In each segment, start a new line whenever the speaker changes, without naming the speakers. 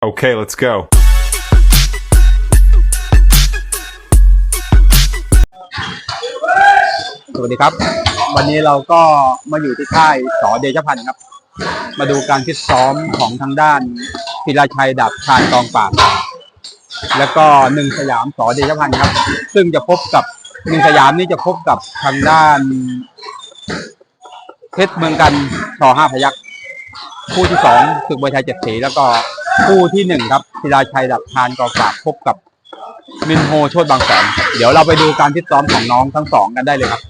Okay, let's go.
สวัสดีครับ วันนี้เราก็มาอยู่ที่ค่ายสอเดชพันธ์ครับ มาดูการฟิตซ้อมของทางด้านศิลาชัยดับชาญกองปราบแล้วก็หนึ่งสยามสอเดชพันธ์ครับ ซึ่งจะพบกับหนึ่งสยามนี่จะพบกับทางด้านเพชรเมืองกันชอห้าพยักคู่ที่สองศึกมวยไทยเจ็ดสีแล้วก็ คู่ที่หนึ่งครับศิลาชัยดับทานกอกปราบพบกับมินโฮโชดบางแสนเดี๋ยวเราไปดูการฟิตซ้อมของน้องทั้งสองกันได้เลยครับ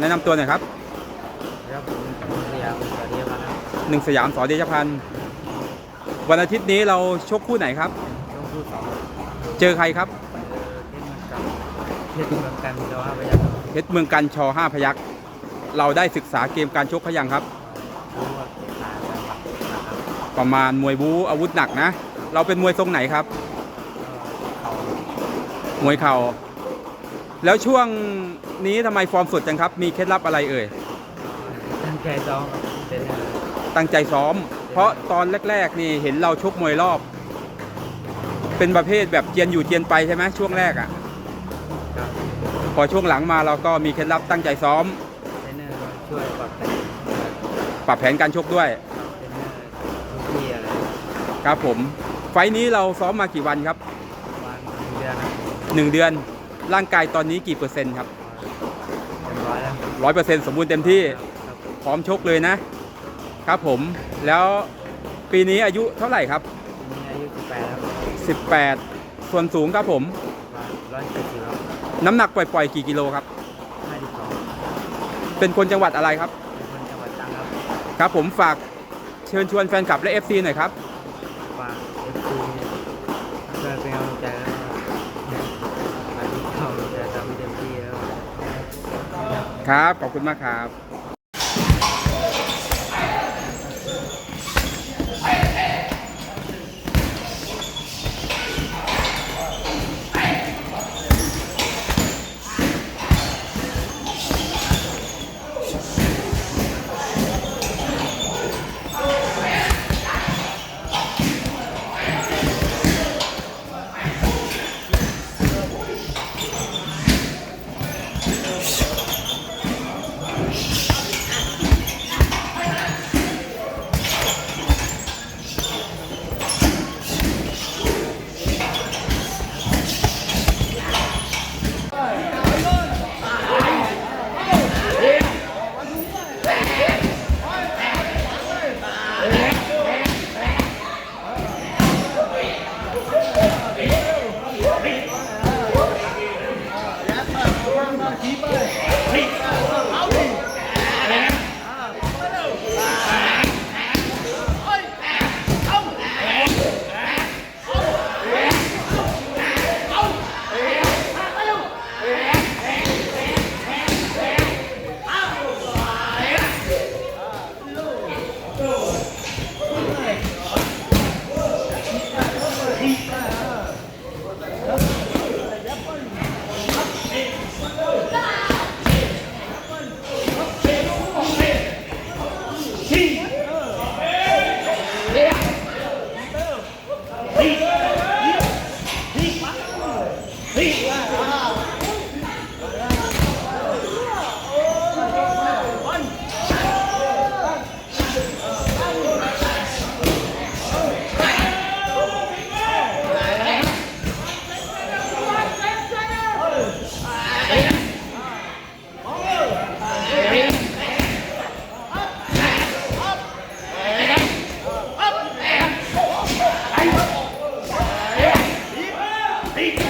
แนะนำตัวหน่อยครับ
ครับผมสยามสวัสดีครับ
หนึ่งสยามสอเดชพันธ์วันอาทิตย์นี้เราชกคู่ไหนครับ
ต้องพูดสอง
เจอใครครับ
เทศเมืองกันเทศเมืองกันเราห้าพยัคฆ์
เพชรเมืองกันชอห้าพยักเราได้ศึกษาเกมการชกเขายังครับ
รู้ว่าเกขาการหลักนะครับ
ประมาณมวยบู๊อาวุธหนักนะ เราเป็นมวยทรงไหนครับ
ก็เขา
มวยเข่า แล้วช่วงนี้ทำไมฟอร์มสดจังครับ มีเคล็ดลับอะไรเอ่ย
ตั้งใจซ้อมครับเต้นเนอร์
ตั้งใจซ้อม เพราะตอนแรก ๆ นี่เห็นเราชกมวยรอบ เป็นประเภทแบบเจียนอยู่เจียนไปใช่ไหมช่วงแรกอะ่ะ
ครับ
พอช่วงหลังมาเราก็มีเคล็ดลับตั้งใจซ้อม
เต้นเนอร์ก็ช่วยปรับแต่ง
ปรับแผนการชกด้วย
เต้นเนอร์ทุกที่อะไร
ครับผม ไฟล์นี้เราซ้อมมากี่วันครับ
ประมาณเดือนนะ
หนึ่งเดือน ร่างกายตอนนี้กี่เปอร์เซ็นต์ครับ
เต็มร้อยแล้ว
ร้อยเปอร์เซ็นต์สมบูรณ์เต็มที่
ครับ
พร้อมชกเลยนะ ครับผม แล้วปีนี้อายุเท่าไหร่ครับ
มีอายุ18แล้ว
18 ส่วนสูงครับผม
ประมาณร้อยเจ็ดสิบแล้ว
น้ำหนักปล่อยๆ กี่กิโลครับ
ห้าสิบสอง
เป็นคนจังหวัดอะไรครับ
เป็นคนจังหวัดตรังครับ
ครับผมฝากเชิญชวนแฟนคลับและ FC หน่อยครับ
ฝากเอฟซีช่วยเป็นกำลังใจแล้
ครับ ขอบคุณมากครับ
Peace. Eat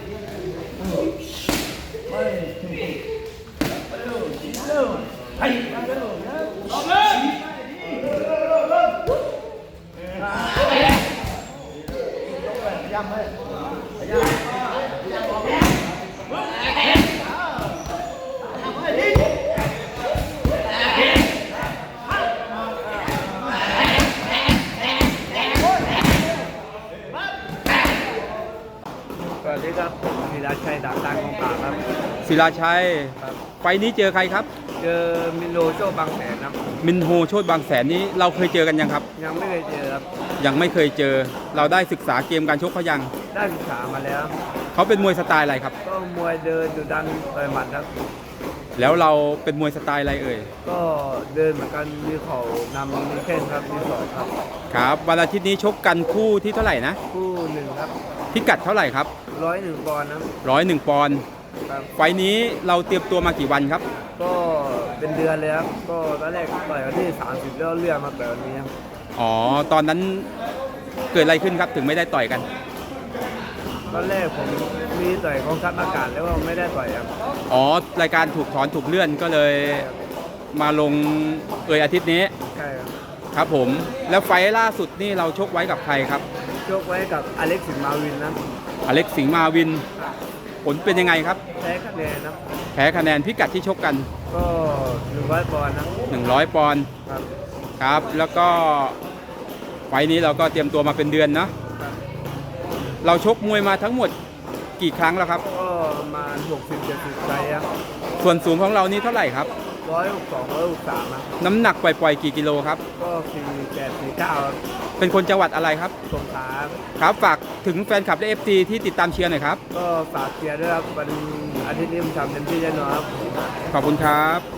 Oh, One, two, hello, hello. Hi, hello. าบตังของปราบครับ
ศิลาชัย
ครับ
ไฟล์นี้เจอใครครับ
เจอมินโลโชบางแสนครับ
มินโฮโชดบางแสนนี้เราเคยเจอกันยังครับ
ยังไม่เคยเจอครับ
ยังไม่เคยเจอ เราได้ศึกษาเกมการชกเขายัง
ได้ศึกษามาแล้ว
เขาเป็นมวยสไตล์อะไรครับ
ก็มวยเดินดุดันต่อยหมัดครับ
แล้วเราเป็นมวยสไตล์อะไรเอ่ย
ก็เดินเหมือนกันมีเข่านำมีแข้งครับมีศอกครับ
ครับวันอาทิตย์นี้ชกกันคู่ที่เท่าไหร่นะ
คู่หนึ่งครับ
พิกัดเท่าไหร่ครับ
ร้อยหนึ่งปอนด์ครับ
ร้อยหนึ่งปอนด์
ครับ
ไฟล์นี้เราเตรียมตัวมากี่วันครับ
ก็เป็นเดือนเลยครับ ก็ตอนแรกต่อยวันที่ 30 แล้วเลื่อนมาต่อยวันนี้ครับ
อ๋อ ตอนนั้นเกิดอะไรขึ้นครับถึงไม่ได้ต่อยกัน
ตอนแรกผมมีต่อยกองทัพอากาศแล้วก็ไม่ได้ต่อยครับ
อ๋อ รายการถูกถอนถูกเลื่อนก็เลยมาลงเอยอาทิตย์นี้
ใช่ครับ
ครับผม แล้วไฟล์ล่าสุดนี่เราชกไว้กับใครครับ
ยกไว้กับอเล็กซ์สิงห์มาวินนะ
อเล็กซ์สิงห์มาวิน ผลเป็นยังไงครับ
แพ้คะแนนนะ
แพ้คะแนนพิกัดที่ชกกัน
ก็หนึ่งร้อยปอนด์นะ
100 ปอนด์
ครับ
ครับ แล้วก็ไฟล์นี้เราก็เตรียมตัวมาเป็นเดือนเนาะ
ครับ
เราชกมวยมาทั้งหมดกี่ครั้งแล้วครับ
ก็ประมาณหกสิบเจ็ดสิบไซส์ครับ
ส่วนสูงของเรานี่เท่าไหร่ครับ
ร้อยหกสองร้อยหกสามนะ
น้ำหนักปล่อยๆกี่กิโลครับ
ก็สี่แปดสี่เก้า
เป็นคนจังหวัดอะไรครับ
สงขลา
ครับ ฝากถึงแฟนคลับและเอฟซีที่ติดตามเชียร์หน่อยครับ
ก็ฝากเชียร์ด้วยครับวันอาทิตย์นี้ผมทำเต็มที่แน่นอนครับ
ขอบคุณครับ